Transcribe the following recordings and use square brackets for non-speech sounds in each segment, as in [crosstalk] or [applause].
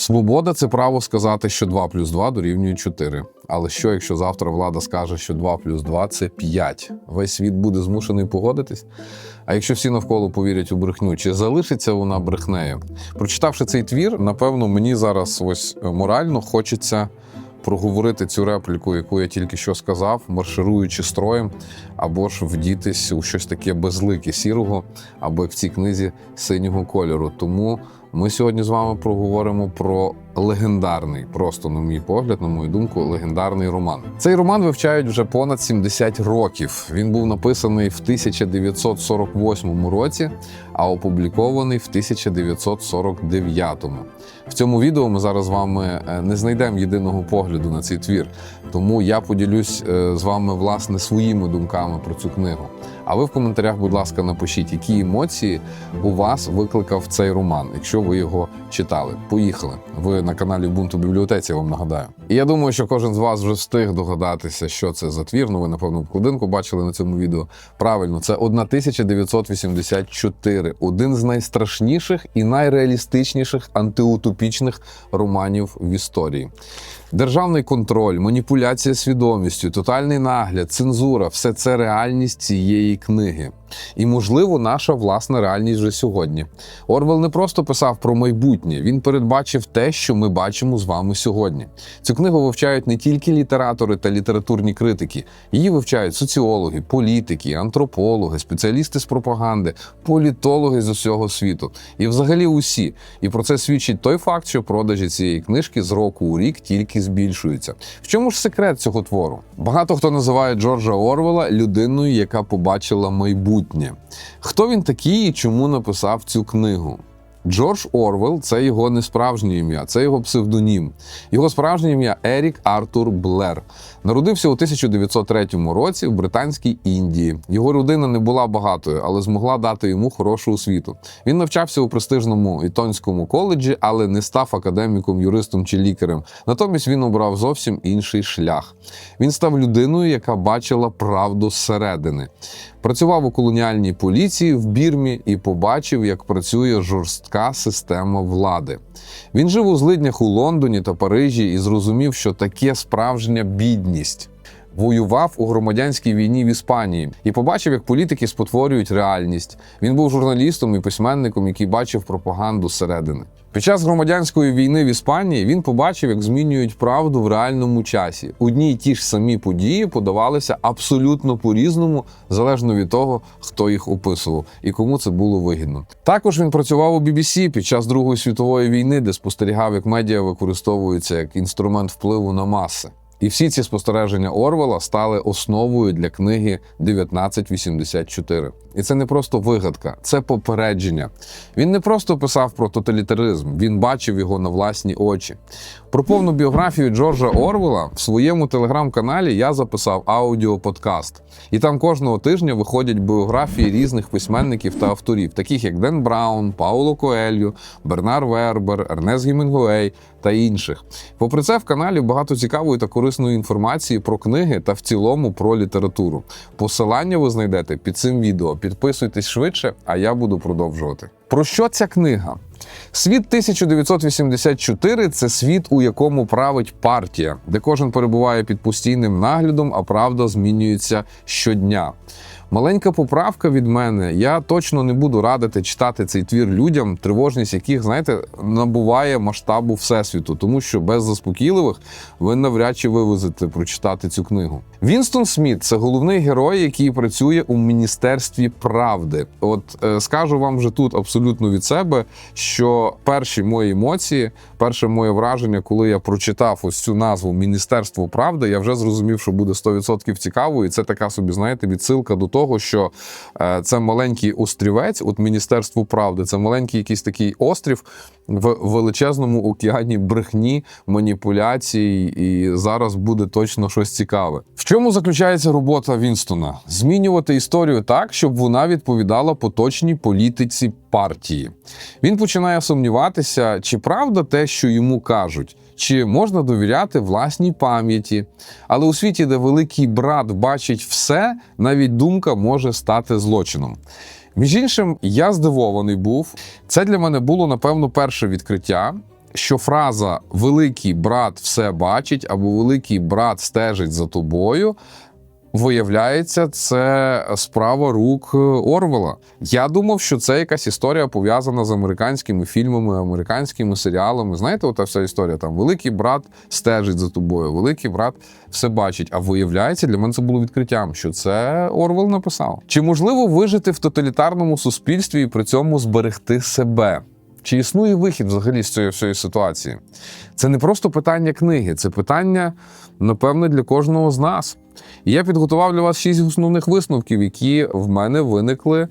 Свобода це право сказати, що 2 плюс 2 дорівнює 4. Але що, якщо завтра влада скаже, що 2 плюс 2 це 5? Весь світ буде змушений погодитись? А якщо всі навколо повірять у брехню, чи залишиться вона брехнею? Прочитавши цей твір, напевно, мені зараз ось е, морально хочеться проговорити цю репліку, яку я тільки що сказав, маршируючи строєм, або ж вдітись у щось таке безлике сірого, або як в цій книзі синього кольору. Тому ми сьогодні з вами проговоримо про легендарний, просто на мій погляд, на мою думку, легендарний роман. Цей роман вивчають вже понад 70 років. Він був написаний в 1948 році, а опублікований в 1949. В цьому відео ми зараз з вами е, не знайдемо єдиного погляду на цей твір, тому я поділюсь е, з вами власне своїми думками про цю книгу. А ви в коментарях, будь ласка, напишіть, які емоції у вас викликав цей роман, якщо ви його читали. Поїхали. Ви на каналі Бунту бібліотеці, я вам нагадаю. І я думаю, що кожен з вас вже встиг догадатися, що це за твір. Ну, ви, напевно, вкладинку бачили на цьому відео. Правильно, це 1984. Один з найстрашніших і найреалістичніших антиутопічних романів в історії. Державний контроль, маніпуляція свідомістю, тотальний нагляд, цензура все це реальність цієї книги. І, можливо, наша власна реальність вже сьогодні. Орвел не просто писав про майбутнє, він передбачив те, що ми бачимо з вами сьогодні. Цю книгу вивчають не тільки літератори та літературні критики, її вивчають соціологи, політики, антропологи, спеціалісти з пропаганди, політологи з усього світу. І взагалі усі. І про це свідчить той факт, що продажі цієї книжки з року у рік тільки збільшуються. В чому ж секрет цього твору? Багато хто називає Джорджа Орвела людиною, яка побачила майбутнє. Хто він такий і чому написав цю книгу? Джордж Орвел це його не справжнє ім'я, це його псевдонім. Його справжнє ім'я Ерік Артур Блер. Народився у 1903 році в Британській Індії. Його родина не була багатою, але змогла дати йому хорошу освіту. Він навчався у престижному Ітонському коледжі, але не став академіком, юристом чи лікарем. Натомість він обрав зовсім інший шлях. Він став людиною, яка бачила правду зсередини. Працював у колоніальній поліції в Бірмі і побачив, як працює жорстка система влади. Він жив у злиднях у Лондоні та Парижі і зрозумів, що таке справжня бідність. Воював у громадянській війні в Іспанії і побачив, як політики спотворюють реальність. Він був журналістом і письменником, який бачив пропаганду зсередини. Під час громадянської війни в Іспанії він побачив, як змінюють правду в реальному часі. Одні й ті ж самі події подавалися абсолютно по-різному, залежно від того, хто їх описував і кому це було вигідно. Також він працював у BBC під час Другої світової війни, де спостерігав, як медіа використовуються як інструмент впливу на маси. І всі ці спостереження Орвела стали основою для книги 1984. І це не просто вигадка, це попередження. Він не просто писав про тоталітаризм, він бачив його на власні очі. Про повну біографію Джорджа Орвела в своєму телеграм-каналі я записав аудіоподкаст. І там кожного тижня виходять біографії різних письменників та авторів, таких як Ден Браун, Пауло Коельо, Бернар Вербер, Ернест Гімінгуей та інших. Попри це, в каналі багато цікавої та корисної інформації про книги та в цілому про літературу. Посилання ви знайдете під цим відео. Підписуйтесь швидше, а я буду продовжувати. Про що ця книга? Світ 1984 це світ, у якому править партія, де кожен перебуває під постійним наглядом, а правда змінюється щодня. Маленька поправка від мене. Я точно не буду радити читати цей твір людям, тривожність яких, знаєте, набуває масштабу всесвіту, тому що без заспокійливих ви навряд чи вивезете прочитати цю книгу. Вінстон Сміт це головний герой, який працює у міністерстві правди. От е, скажу вам вже тут абсолютно від себе, що перші мої емоції, перше моє враження, коли я прочитав ось цю назву Міністерство правди, я вже зрозумів, що буде 100% цікаво, і це така собі, знаєте, відсилка до того, що е, це маленький острівець, от Міністерство правди, це маленький якийсь такий острів в величезному океані брехні, маніпуляцій, і зараз буде точно щось цікаве. Чому заключається робота Вінстона? Змінювати історію так, щоб вона відповідала поточній політиці партії. Він починає сумніватися, чи правда те, що йому кажуть. Чи можна довіряти власній пам'яті? Але у світі, де великий брат бачить все, навіть думка може стати злочином. Між іншим, я здивований був. Це для мене було напевно перше відкриття. Що фраза Великий брат все бачить або Великий брат стежить за тобою. Виявляється, це справа рук Орвела. Я думав, що це якась історія пов'язана з американськими фільмами, американськими серіалами. Знаєте, ота вся історія там Великий брат стежить за тобою, великий брат все бачить. А виявляється, для мене це було відкриттям, що це Орвел написав. Чи можливо вижити в тоталітарному суспільстві і при цьому зберегти себе? Чи існує вихід взагалі з цієї всієї ситуації? Це не просто питання книги, це питання, напевне, для кожного з нас. І я підготував для вас шість основних висновків, які в мене виникли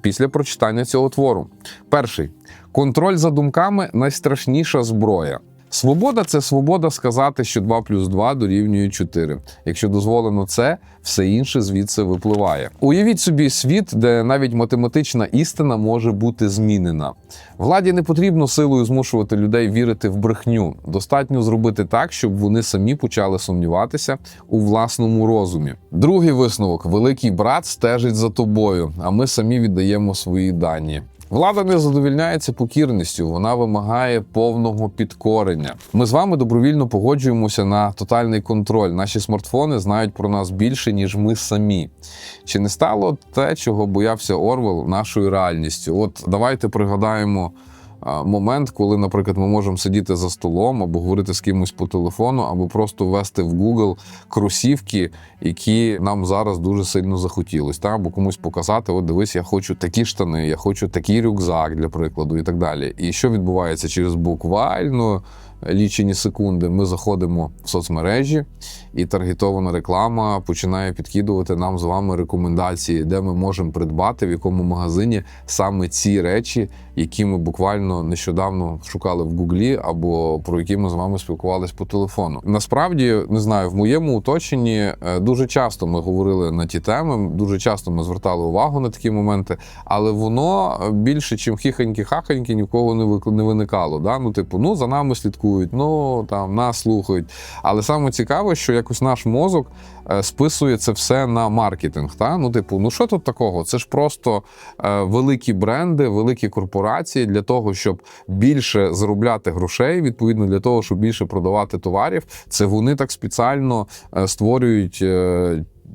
після прочитання цього твору. Перший контроль за думками найстрашніша зброя. Свобода це свобода сказати, що 2 плюс 2 дорівнює 4. Якщо дозволено це, все інше звідси випливає. Уявіть собі світ, де навіть математична істина може бути змінена. Владі не потрібно силою змушувати людей вірити в брехню. Достатньо зробити так, щоб вони самі почали сумніватися у власному розумі. Другий висновок: великий брат стежить за тобою, а ми самі віддаємо свої дані. Влада не задовільняється покірністю, вона вимагає повного підкорення. Ми з вами добровільно погоджуємося на тотальний контроль. Наші смартфони знають про нас більше, ніж ми самі. Чи не стало те, чого боявся Орвел, нашою реальністю? От давайте пригадаємо. Момент, коли, наприклад, ми можемо сидіти за столом або говорити з кимось по телефону, або просто ввести в Google кросівки, які нам зараз дуже сильно захотілось, та або комусь показати: от дивись, я хочу такі штани, я хочу такий рюкзак для прикладу, і так далі. І що відбувається через буквально лічені секунди? Ми заходимо в соцмережі, і таргетована реклама починає підкидувати нам з вами рекомендації, де ми можемо придбати, в якому магазині саме ці речі, які ми буквально нещодавно шукали в Гуглі, або про які ми з вами спілкувалися по телефону. Насправді не знаю, в моєму оточенні е, дуже часто ми говорили на ті теми, дуже часто ми звертали увагу на такі моменти, але воно більше, чим хіханьки-хаханьки, ні в кого не вик- не виникало. Да? Ну, типу, ну за нами слідкують, ну там нас слухають. Але саме цікаве, що якось наш мозок е, списує це все на маркетинг. Та? Ну, типу, ну що тут такого? Це ж просто е, великі бренди, великі корпорації для того, щоб більше заробляти грошей, відповідно для того, щоб більше продавати товарів. Це вони так спеціально е, створюють.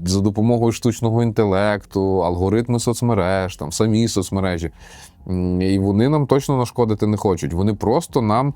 За допомогою штучного інтелекту, алгоритми соцмереж, там самі соцмережі. І вони нам точно нашкодити не хочуть. Вони просто нам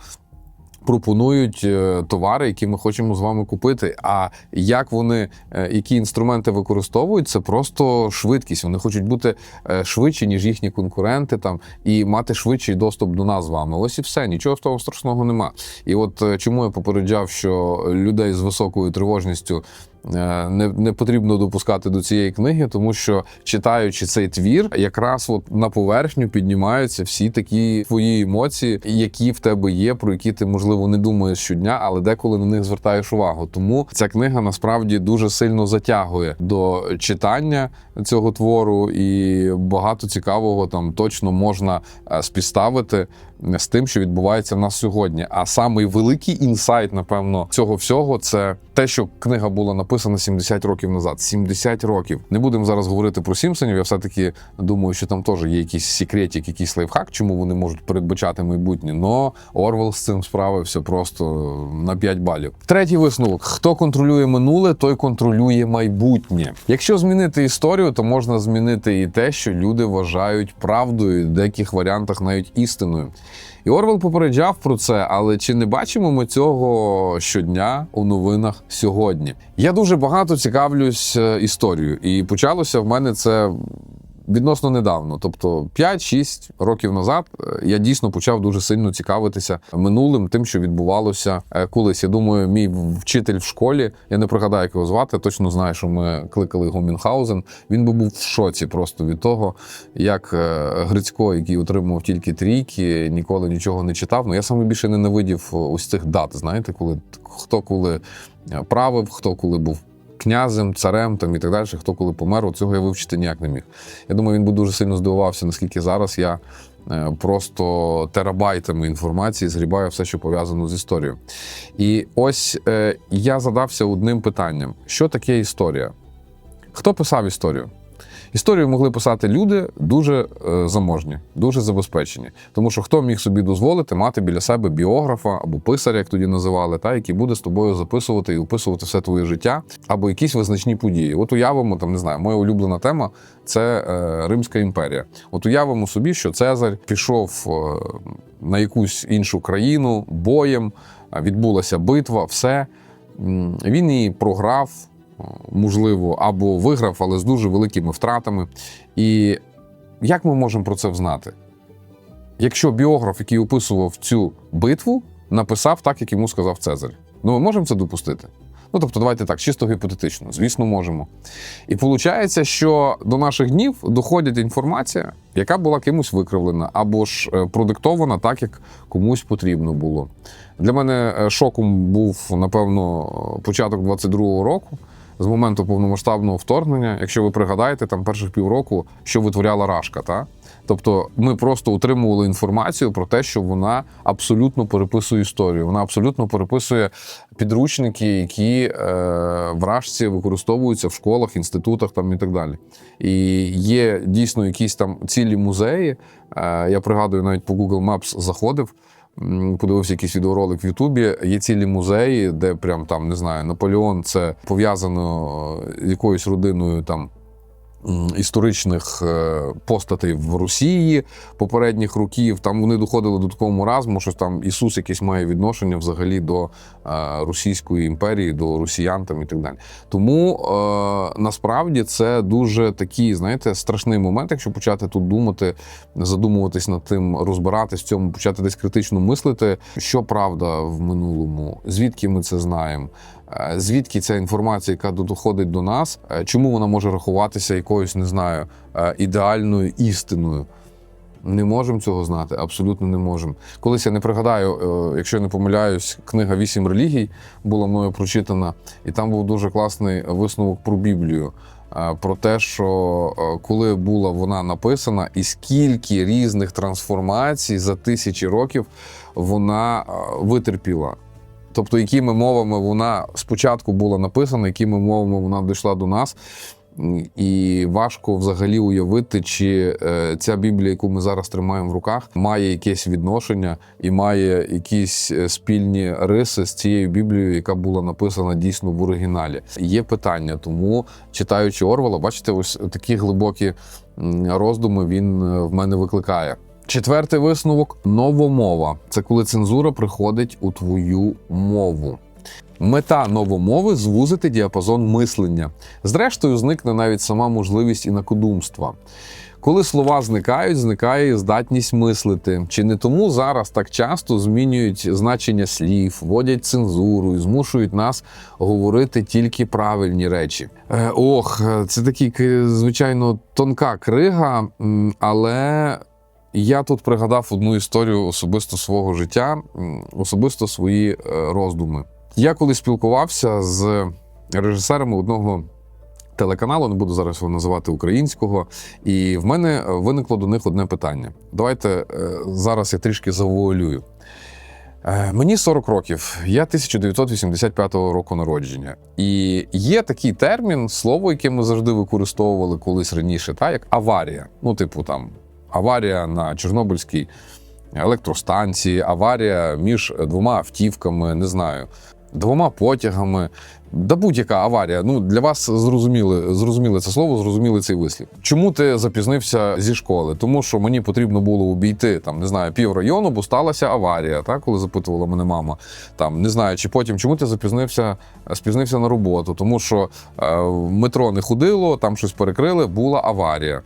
пропонують е, товари, які ми хочемо з вами купити. А як вони, е, які інструменти використовують, це просто швидкість. Вони хочуть бути е, швидші, ніж їхні конкуренти, там і мати швидший доступ до нас з вами. Ось і все, нічого з того страшного нема. І от чому я попереджав, що людей з високою тривожністю. Е, Не, не потрібно допускати до цієї книги, тому що читаючи цей твір, якраз от на поверхню піднімаються всі такі твої емоції, які в тебе є, про які ти можливо не думаєш щодня, але деколи на них звертаєш увагу. Тому ця книга насправді дуже сильно затягує до читання цього твору, і багато цікавого там точно можна е, співставити з тим, що відбувається в нас сьогодні. А самий великий інсайт, напевно, цього всього це те, що книга була написана 70 років назад. 70 років. Не будемо зараз говорити про Сімпсонів. Я все-таки думаю, що там теж є якийсь секретик, якийсь лайфхак, чому вони можуть передбачати майбутнє. Но Орвел з цим справився просто на 5 балів. Третій висновок: хто контролює минуле, той контролює майбутнє. Якщо змінити історію, то можна змінити і те, що люди вважають правдою, в деяких варіантах навіть істиною. І Орвел попереджав про це, але чи не бачимо ми цього щодня у новинах сьогодні? Я дуже багато цікавлюсь е, історією, і почалося в мене це. Відносно недавно, тобто 5-6 років назад, е, я дійсно почав дуже сильно цікавитися минулим, тим, що відбувалося е, колись. Я думаю, мій вчитель в школі, я не пригадаю, як його звати, точно знаю, що ми кликали його Мюнхгаузен. Він би був в шоці просто від того, як е, Грицько, який отримував тільки трійки, ніколи нічого не читав. Ну я саме більше ненавидів ось цих дат. Знаєте, коли хто коли правив, хто коли був. Князем, царем там і так далі, хто коли помер, цього я вивчити ніяк не міг. Я думаю, він би дуже сильно здивувався, наскільки зараз я е, просто терабайтами інформації згрібаю все, що пов'язано з історією. І ось е, я задався одним питанням: що таке історія? Хто писав історію? Історію могли писати люди дуже е, заможні, дуже забезпечені. Тому що хто міг собі дозволити мати біля себе біографа або писаря, як тоді називали, та який буде з тобою записувати і описувати все твоє життя або якісь визначні події. От уявимо, там не знаю, моя улюблена тема це е, Римська імперія. От уявимо собі, що Цезарь пішов е, на якусь іншу країну боєм, відбулася битва, все. Він її програв, можливо, або виграв, але з дуже великими втратами. І як ми можемо про це взнати? Якщо біограф, який описував цю битву, написав так, як йому сказав Цезарь. Ну, ми можемо це допустити? Ну, тобто, давайте так, чисто гіпотетично, звісно, можемо. І виходить, що до наших днів доходить інформація, яка була кимось викривлена, або ж е, продиктована так, як комусь потрібно було. Для мене е, шоком був, напевно, початок 22-го року. З моменту повномасштабного вторгнення, якщо ви пригадаєте, там перших півроку, що витворяла Рашка, та тобто ми просто утримували інформацію про те, що вона абсолютно переписує історію. Вона абсолютно переписує підручники, які е, в Рашці використовуються в школах, інститутах там і так далі. І є дійсно якісь там цілі музеї. Е, я пригадую, навіть по Google Maps заходив. Подивився якийсь відеоролик в Ютубі. Є цілі музеї, де прям там не знаю, Наполеон це пов'язано з якоюсь родиною там історичних е, постатей в Росії попередніх років. Там вони доходили до такого маразму, що там Ісус якесь має відношення взагалі до е, Російської імперії, до росіян там і так далі. Тому е, насправді це дуже такий, знаєте, страшний момент, якщо почати тут думати, задумуватись над тим, розбиратись в цьому, почати десь критично мислити, що правда в минулому, звідки ми це знаємо. Е, Звідки ця інформація, яка доходить до нас, е, чому вона може рахуватися якоюсь, не знаю, е, ідеальною істиною? Не можемо цього знати, абсолютно не можемо. Колись я не пригадаю, якщо я не помиляюсь, книга Вісім релігій була мною прочитана, і там був дуже класний висновок про Біблію. Про те, що коли була вона написана, і скільки різних трансформацій за тисячі років вона витерпіла. Тобто, якими мовами вона спочатку була написана, якими мовами вона дійшла до нас. І важко взагалі уявити, чи е, ця Біблія, яку ми зараз тримаємо в руках, має якесь відношення і має якісь е, спільні риси з цією Біблією, яка була написана дійсно в оригіналі. Є питання, тому читаючи Орвала, бачите, ось такі глибокі роздуми він е, в мене викликає. Четвертий висновок новомова. Це коли цензура приходить у твою мову. Мета новомови звузити діапазон мислення. Зрештою, зникне навіть сама можливість інакодумства. Коли слова зникають, зникає і здатність мислити. Чи не тому зараз так часто змінюють значення слів, вводять цензуру і змушують нас говорити тільки правильні речі? Е, ох, е, це такий, звичайно, тонка крига, але я тут пригадав одну історію особисто свого життя, особисто свої е, роздуми. Я коли спілкувався з режисерами одного телеканалу, не буду зараз його називати українського, і в мене е, виникло до них одне питання. Давайте е, зараз я трішки завуалюю. Мені 40 років, я 1985 року народження. І є такий термін, слово, яке ми завжди використовували колись раніше, та як аварія. Ну, типу, там аварія на Чорнобильській електростанції, аварія між двома автівками, не знаю, двома потягами. Да будь-яка аварія. Ну для вас зрозуміли, зрозуміли це слово, зрозуміли цей вислів. Чому ти запізнився зі школи? Тому що мені потрібно було обійти там, не знаю, пів району, бо сталася аварія. Так, коли запитувала мене мама, там не знаю, чи потім чому ти запізнився, спізнився на роботу, тому що е, метро не ходило, там щось перекрили, була аварія.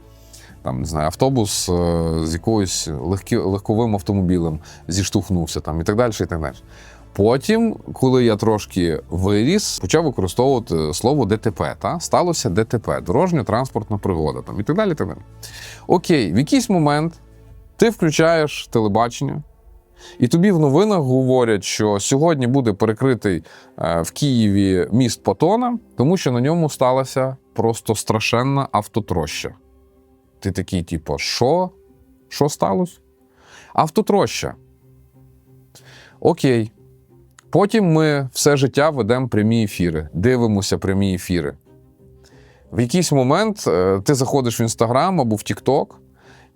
Там не знаю, автобус е, з якоюсь легкі, легковим автомобілем зіштовхнувся там і так далі. і так далі. Потім, коли я трошки виріс, почав використовувати слово ДТП. Та? Сталося ДТП, дорожньо-транспортна пригода там, і так далі. так далі. Окей, в якийсь момент ти включаєш телебачення, і тобі в новинах говорять, що сьогодні буде перекритий е, в Києві міст Патона, тому що на ньому сталася просто страшенна автотроща. Ти такий, типу, що? Що сталося? Автотроща. Окей. Потім ми все життя ведемо прямі ефіри, дивимося прямі ефіри. В якийсь момент е, ти заходиш в інстаграм або в Тікток,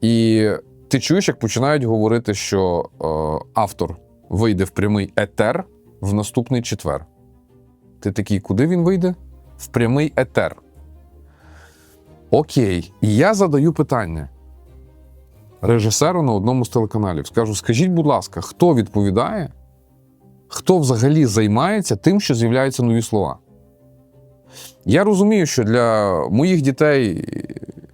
і ти чуєш, як починають говорити, що е, автор вийде в прямий етер в наступний четвер. Ти такий, куди він вийде? В прямий етер. Окей. Я задаю питання режисеру на одному з телеканалів. Скажу: скажіть, будь ласка, хто відповідає, хто взагалі займається тим, що з'являються нові слова? Я розумію, що для моїх дітей,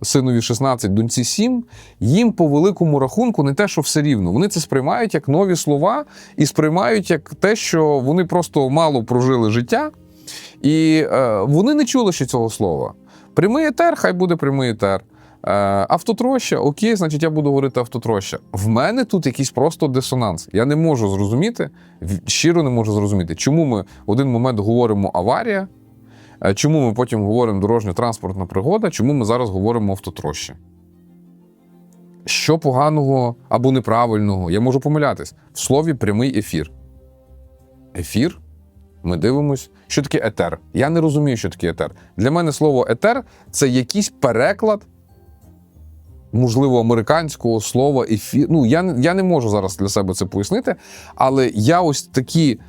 синові 16, доньці 7, їм по великому рахунку не те, що все рівно. Вони це сприймають як нові слова і сприймають як те, що вони просто мало прожили життя, і е, вони не чули ще цього слова. Прямий етер, хай буде прямий етер. Е, автотроща, окей, значить, я буду говорити автотроща. В мене тут якийсь просто дисонанс. Я не можу зрозуміти, щиро не можу зрозуміти, чому ми в один момент говоримо аварія, е, чому ми потім говоримо дорожньо-транспортна пригода, чому ми зараз говоримо автотроща. Що поганого або неправильного, я можу помилятись, в слові прямий ефір. Ефір? Ми дивимось, що таке етер. Я не розумію, що таке етер. Для мене слово етер це якийсь переклад можливо, американського слова ефір. Ну, я, я не можу зараз для себе це пояснити, але я ось такі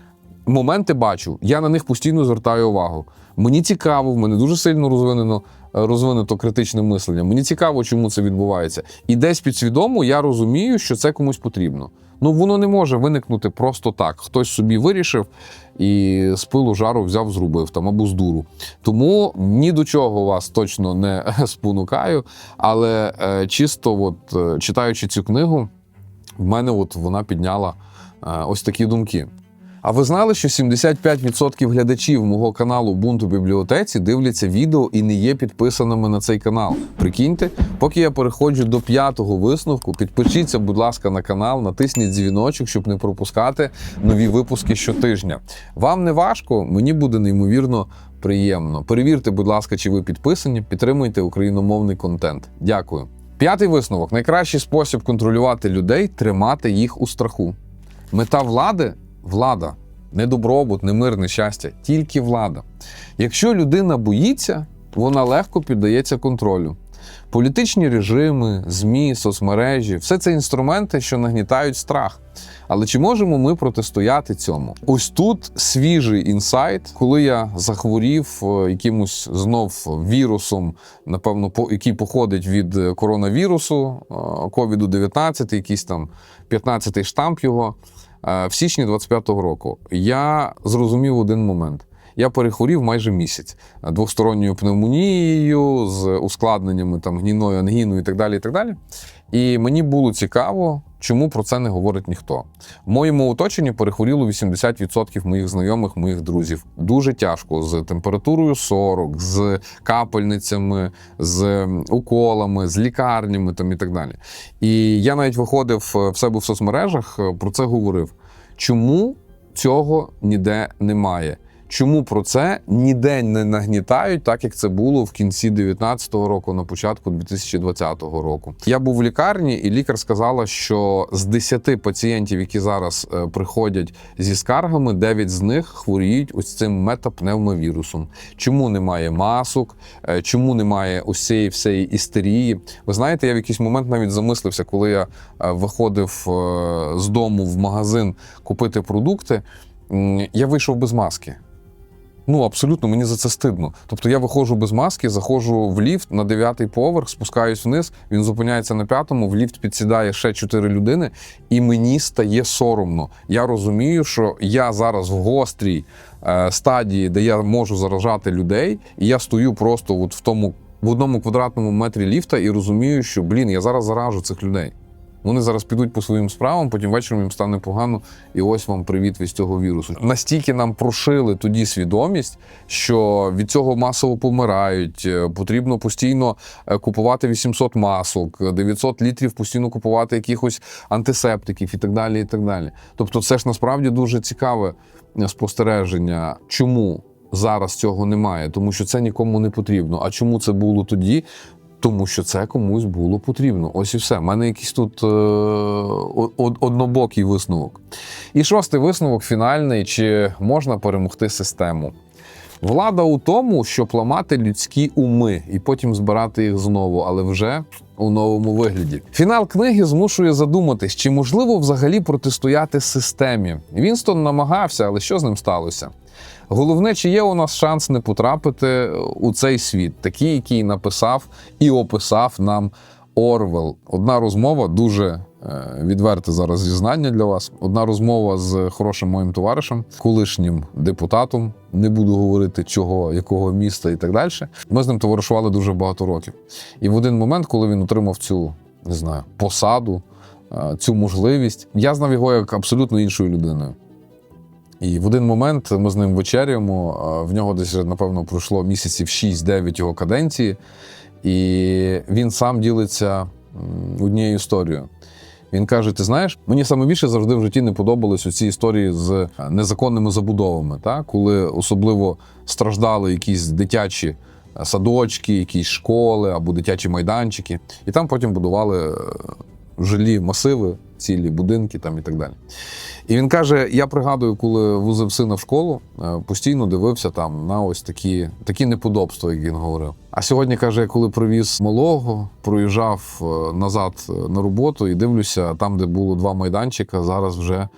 моменти бачу, я на них постійно звертаю увагу. Мені цікаво, в мене дуже сильно розвинено, розвинуто критичне мислення. Мені цікаво, чому це відбувається. І десь підсвідомо я розумію, що це комусь потрібно. Ну воно не може виникнути просто так. Хтось собі вирішив і з пилу жару взяв, зробив там або з дуру. Тому ні до чого вас точно не [laughs] спонукаю. Але е, чисто, от, е, читаючи цю книгу, в мене от вона підняла е, ось такі думки. А ви знали, що 75% глядачів мого каналу Бунту бібліотеці дивляться відео і не є підписаними на цей канал? Прикиньте, поки я переходжу до п'ятого висновку, підпишіться, будь ласка, на канал, натисніть дзвіночок, щоб не пропускати нові випуски щотижня. Вам не важко, мені буде неймовірно приємно. Перевірте, будь ласка, чи ви підписані, підтримуйте україномовний контент. Дякую. П'ятий висновок: найкращий спосіб контролювати людей тримати їх у страху. Мета влади влада, не добробут, не мир, не щастя, тільки влада. Якщо людина боїться, вона легко піддається контролю. Політичні режими, ЗМІ, соцмережі все це інструменти, що нагнітають страх. Але чи можемо ми протистояти цьому? Ось тут свіжий інсайт, коли я захворів е, якимось знов вірусом, напевно, по який походить від е, коронавірусу, ковіду 19 якийсь там 15-й штамп його е, в січні 25-го року. Я зрозумів один момент. Я перехворів майже місяць е, двосторонньою пневмонією з ускладненнями там гнійною ангіною і так далі. І так далі. І мені було цікаво, чому про це не говорить ніхто. В моєму оточенні перехворіло 80% моїх знайомих, моїх друзів. Дуже тяжко з температурою 40, з капельницями, з уколами, з лікарнями там і так далі. І я навіть виходив е, в себе в соцмережах, е, про це говорив. Чому цього ніде немає? Чому про це ніде не нагнітають, так як це було в кінці 19-го року, на початку 2020 року? Я був в лікарні, і лікар сказала, що з 10 пацієнтів, які зараз е, приходять зі скаргами, 9 з них хворіють ось цим метапневмовірусом. Чому немає масок? Е, Чому немає ось цієї всієї істерії? Ви знаєте, я в якийсь момент навіть замислився, коли я е, виходив з дому в магазин купити продукти. Я вийшов без маски. Ну, абсолютно, мені за це стидно. Тобто я виходжу без маски, заходжу в ліфт на дев'ятий поверх, спускаюсь вниз, він зупиняється на п'ятому, в ліфт підсідає ще чотири людини, і мені стає соромно. Я розумію, що я зараз в гострій е, стадії, де я можу заражати людей, і я стою просто от в тому в одному квадратному метрі ліфта і розумію, що блін, я зараз заражу цих людей. Вони зараз підуть по своїм справам, потім вечором їм стане погано, і ось вам привіт від цього вірусу. Настільки нам прошили тоді свідомість, що від цього масово помирають. е, Потрібно постійно е, купувати 800 масок, 900 літрів постійно купувати якихось антисептиків і так далі. І так далі. Тобто, це ж насправді дуже цікаве е, спостереження, чому. Зараз цього немає, тому що це нікому не потрібно. А чому це було тоді? Тому що це комусь було потрібно. Ось і все. У мене якийсь тут е, однобокий висновок. І шостий висновок фінальний: чи можна перемогти систему? Влада у тому, щоб ламати людські уми і потім збирати їх знову, але вже у новому вигляді. Фінал книги змушує задуматись, чи можливо взагалі протистояти системі. Вінстон намагався, але що з ним сталося? Головне, чи є у нас шанс не потрапити у цей світ, такий, який написав і описав нам Орвел. Одна розмова дуже е, відверте зараз зізнання для вас. Одна розмова з хорошим моїм товаришем, колишнім депутатом. Не буду говорити чого, якого міста і так далі. Ми з ним товаришували дуже багато років. І в один момент, коли він отримав цю не знаю, посаду, е, цю можливість, я знав його як абсолютно іншою людиною. І в один момент ми з ним вечеряємо. В нього десь, напевно, пройшло місяців 6-9 його каденції, і він сам ділиться однією історією. Він каже: Ти знаєш, мені саме більше завжди в житті не подобались оці історії з е, незаконними забудовами, та? коли особливо страждали якісь дитячі е, садочки, якісь школи або дитячі майданчики, і там потім будували е, жилі масиви, цілі будинки там і так далі. І він каже: я пригадую, коли возив сина в школу, е, постійно дивився там на ось такі, такі неподобства, як він говорив. А сьогодні каже, коли привіз малого, проїжджав е, назад е, на роботу і дивлюся, там, де було два майданчика, зараз вже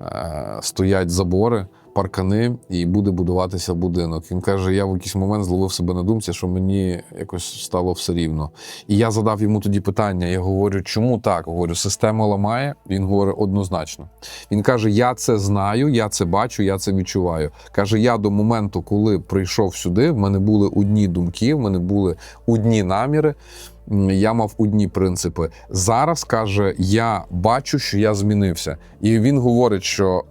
е, стоять забори. Паркани і буде будуватися будинок. Він каже: я в якийсь момент зловив себе на думці, що мені якось стало все рівно. І я задав йому тоді питання. Я говорю, чому так? Говорю, система ламає. Він говорить однозначно. Він каже: Я це знаю, я це бачу, я це відчуваю. Каже: я до моменту, коли прийшов сюди, в мене були одні думки, в мене були одні наміри. Я мав одні принципи. Зараз каже, я бачу, що я змінився. І він говорить, що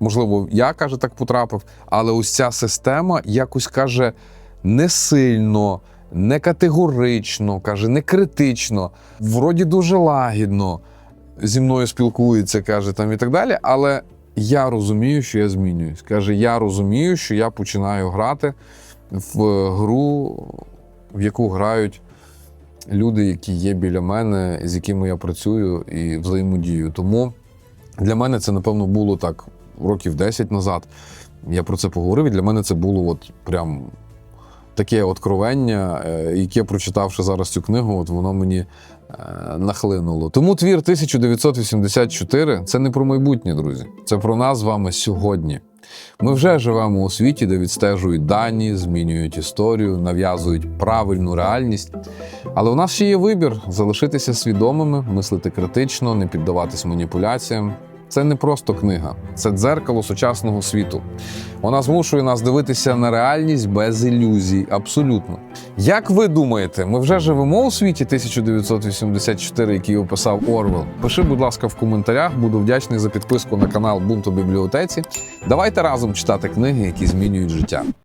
можливо, я каже, так потрапив, але ось ця система якось каже не сильно, не категорично, каже, не критично, вроді дуже лагідно зі мною спілкується, каже там і так далі. Але я розумію, що я змінююсь. Каже, я розумію, що я починаю грати в гру, в яку грають люди, які є біля мене, з якими я працюю і взаємодію. Тому для мене це, напевно, було так років 10 назад. Я про це поговорив, і для мене це було от прям таке откровення, е, яке, прочитавши зараз цю книгу, от воно мені е, нахлинуло. Тому твір 1984 це не про майбутнє, друзі. Це про нас з вами сьогодні. Ми вже живемо у світі, де відстежують дані, змінюють історію, нав'язують правильну реальність. Але у нас ще є вибір залишитися свідомими, мислити критично, не піддаватись маніпуляціям. Це не просто книга, це дзеркало сучасного світу. Вона змушує нас дивитися на реальність без ілюзій. Абсолютно. Як ви думаєте, ми вже живемо у світі 1984, який описав Орвел? Пиши, будь ласка, в коментарях. Буду вдячний за підписку на канал Бунту бібліотеці. Давайте разом читати книги, які змінюють життя.